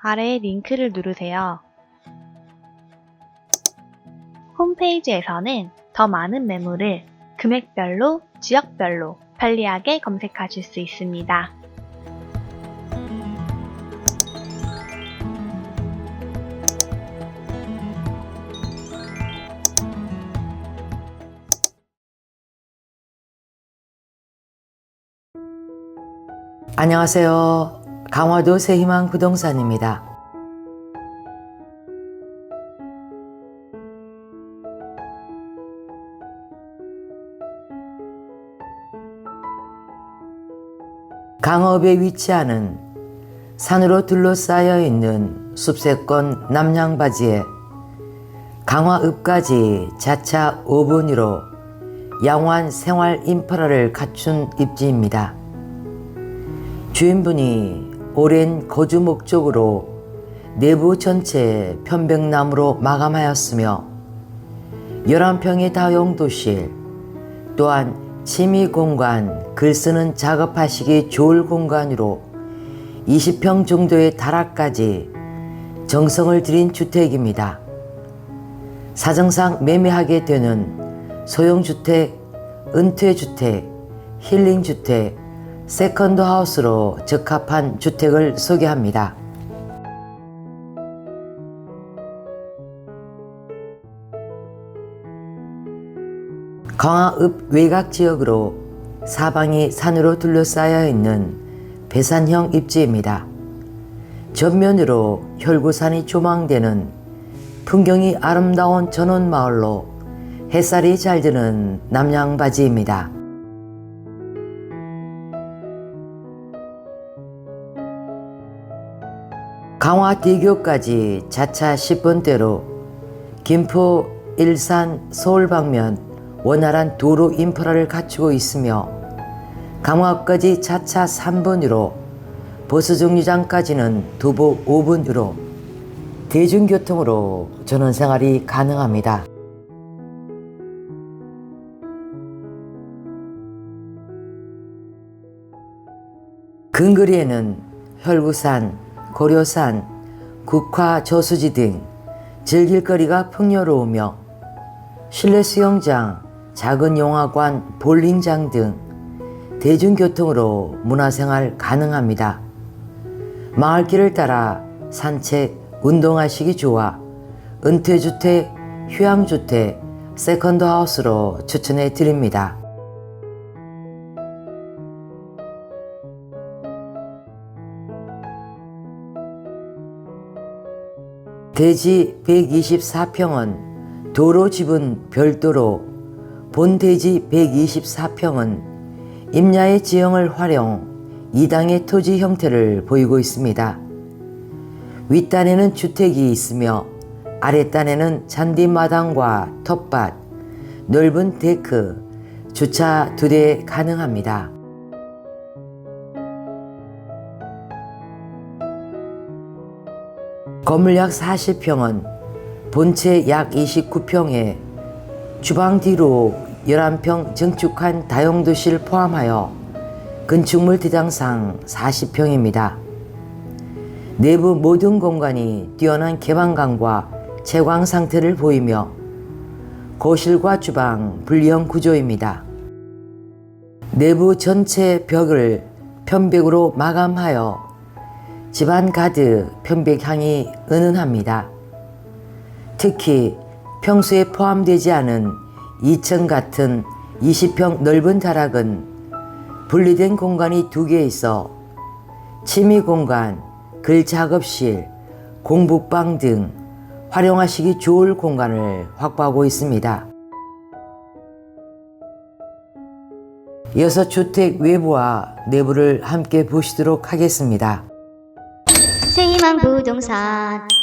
아래의 링크를 누르세요. 홈페이지에서는 더 많은 매물을 금액별로, 지역별로 편리하게 검색하실 수 있습니다. 안녕하세요. 강화도 새희망 부동산입니다. 강업에 위치하는 산으로 둘러싸여 있는 숲세권 남양바지에 강화읍까지 자차 5분으로 양호한 생활 인프라를 갖춘 입지입니다. 주인분이 오랜 거주 목적으로 내부 전체 편백나무로 마감하였으며 11평의 다용도실 또한 취미 공간, 글 쓰는 작업하시기 좋을 공간으로 20평 정도의 다락까지 정성을 들인 주택입니다. 사정상 매매하게 되는 소형주택, 은퇴주택, 힐링주택, 세컨드 하우스로 적합한 주택을 소개합니다. 강화읍 외곽 지역으로 사방이 산으로 둘러싸여 있는 배산형 입지입니다. 전면으로 혈구산이 조망되는 풍경이 아름다운 전원마을로 햇살이 잘 드는 남양바지입니다. 강화대교까지 자차 10분대로 김포, 일산, 서울 방면 원활한 도로 인프라를 갖추고 있으며 강화까지 자차 3분으로 보수정류장까지는 도보 5분으로 대중교통으로 전원생활이 가능합니다. 근거리에는 혈구산, 고려산, 국화 저수지 등 즐길 거리가 풍요로우며 실내 수영장, 작은 영화관, 볼링장 등 대중교통으로 문화생활 가능합니다. 마을길을 따라 산책, 운동하시기 좋아 은퇴주택, 휴양주택, 세컨드하우스로 추천해 드립니다. 대지 124평은 도로 집은 별도로 본 대지 124평은 임야의 지형을 활용 2당의 토지 형태를 보이고 있습니다. 윗단에는 주택이 있으며 아랫단에는 잔디마당과 텃밭, 넓은 데크, 주차 두 대 가능합니다. 건물 약 40평은 본체 약 29평에 주방 뒤로 11평 증축한 다용도실 포함하여 건축물 대장상 40평입니다. 내부 모든 공간이 뛰어난 개방감과 채광 상태를 보이며 거실과 주방 분리형 구조입니다. 내부 전체 벽을 편백으로 마감하여 집안 가득 편백향이 은은합니다. 특히 평소에 포함되지 않은 2층 같은 20평 넓은 다락은 분리된 공간이 두 개 있어 취미 공간, 글 작업실, 공부방 등 활용하시기 좋을 공간을 확보하고 있습니다. 이어서 주택 외부와 내부를 함께 보시도록 하겠습니다. 새희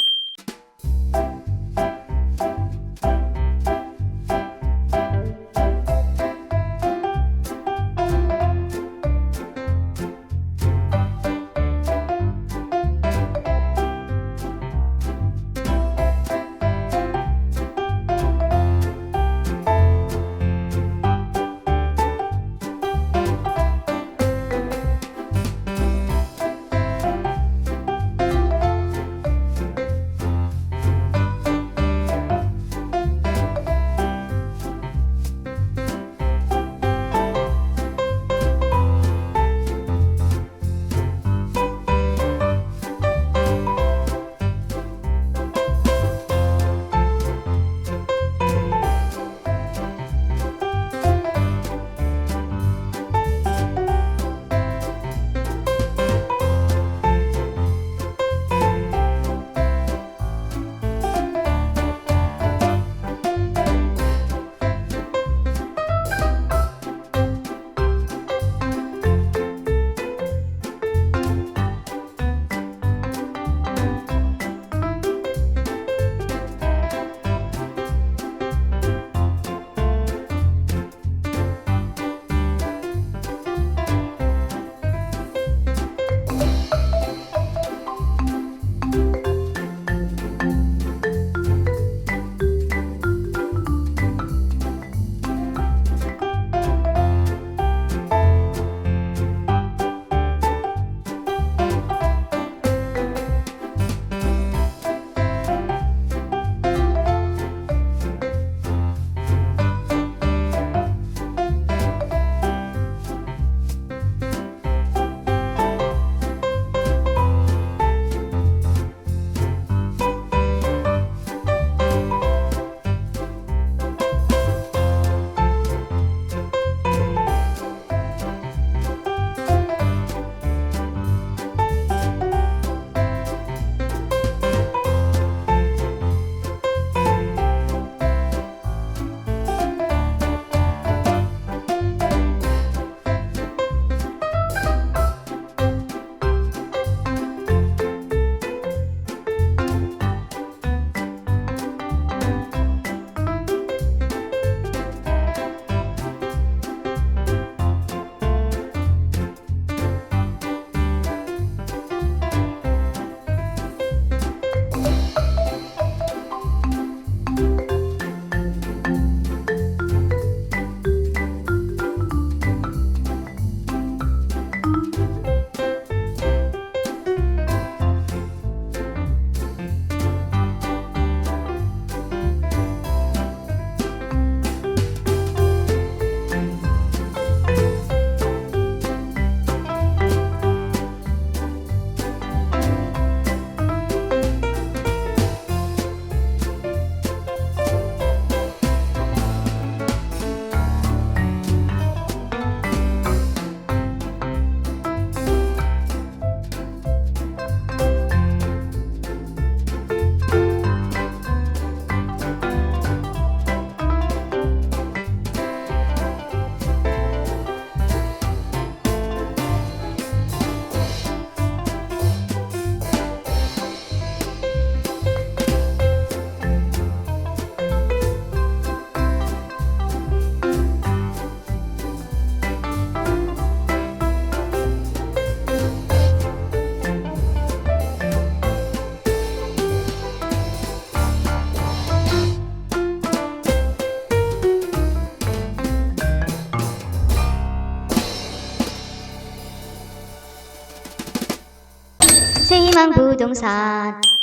세희망 부동산